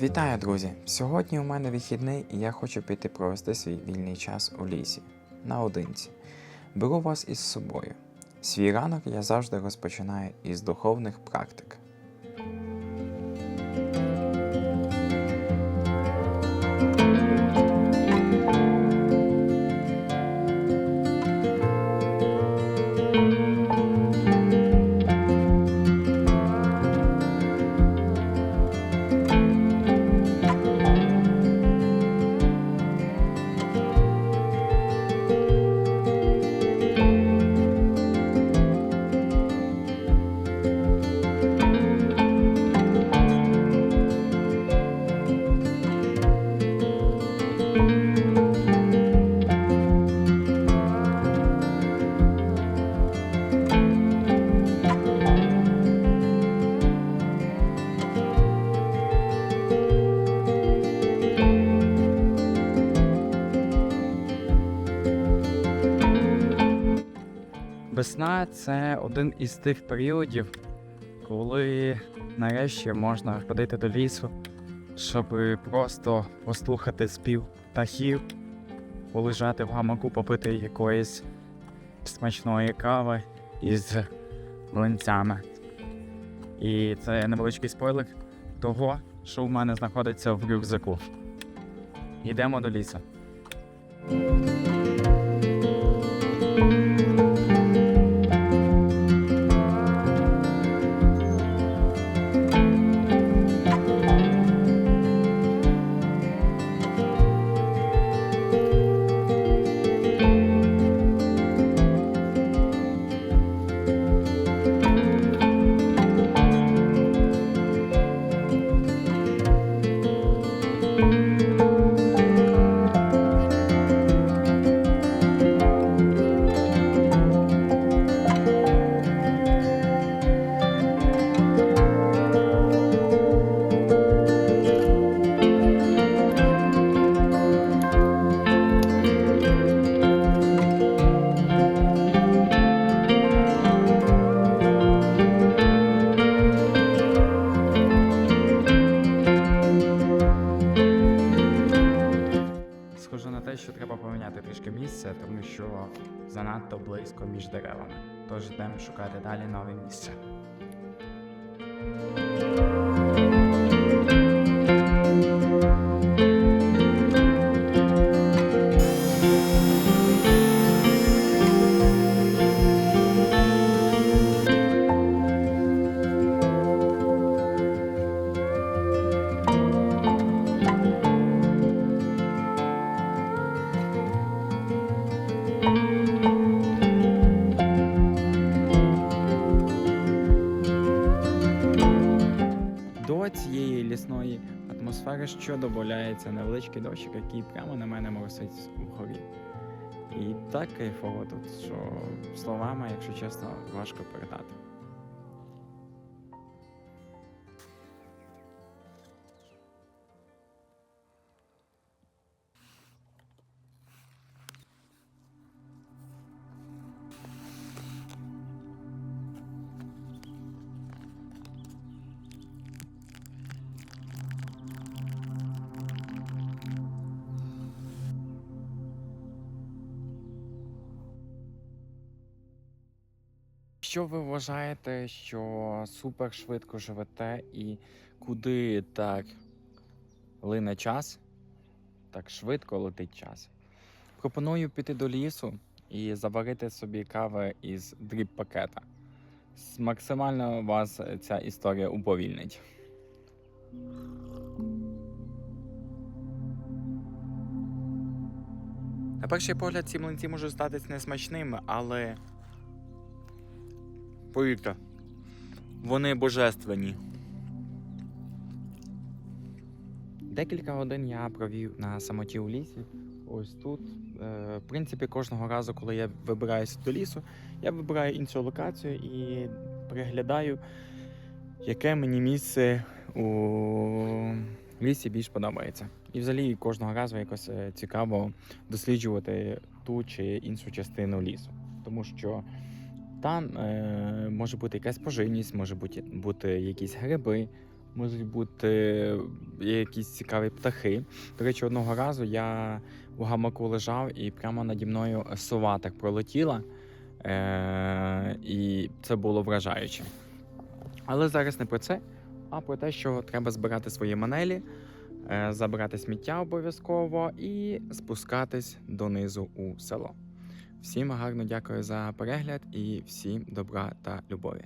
Вітаю, друзі! Сьогодні у мене вихідний і я хочу піти провести свій вільний час у лісі наодинці. Беру вас із собою. Свій ранок я завжди розпочинаю із духовних практик. Весна це один із тих періодів, коли нарешті можна ходити до лісу, щоб просто послухати спів птахів, полежати в гамаку, попити якоїсь смачної кави із млинцями. І це невеличкий спойлер того, що в мене знаходиться в рюкзаку. Йдемо до лісу. те, що треба поміняти трішки місце, тому що занадто близько між деревами. Тож йдемо шукати далі нове місце. До цієї лісної атмосфери що додається невеличкий дощик, який прямо на мене моросить вгорі. І так кайфово тут, що словами, якщо чесно, важко передати. Що ви вважаєте, що супер швидко живете і куди так лине час, так швидко летить час? Пропоную піти до лісу і заварити собі кави із дріб-пакета. Максимально вас ця історія уповільнить. На перший погляд ці млинці можуть здатись несмачними, але Повірте, вони божественні. Декілька годин я провів на самоті у лісі. Ось тут. Е, В принципі, кожного разу, коли я вибираюся до лісу, я вибираю іншу локацію і переглядаю, яке мені місце у лісі більш подобається. І взагалі кожного разу якось е, цікаво досліджувати ту чи іншу частину лісу. Тому що там е, може бути якась поживність, може бути, бути якісь гриби, можуть бути якісь цікаві птахи. До речі, одного разу я у гамаку лежав і прямо наді мною сова так пролетіла. Е- і це було вражаюче. Але зараз не про це, а про те, що треба збирати свої манелі, е, забирати сміття обов'язково і спускатись донизу у село. Всім гарно дякую за перегляд і всім добра та любові.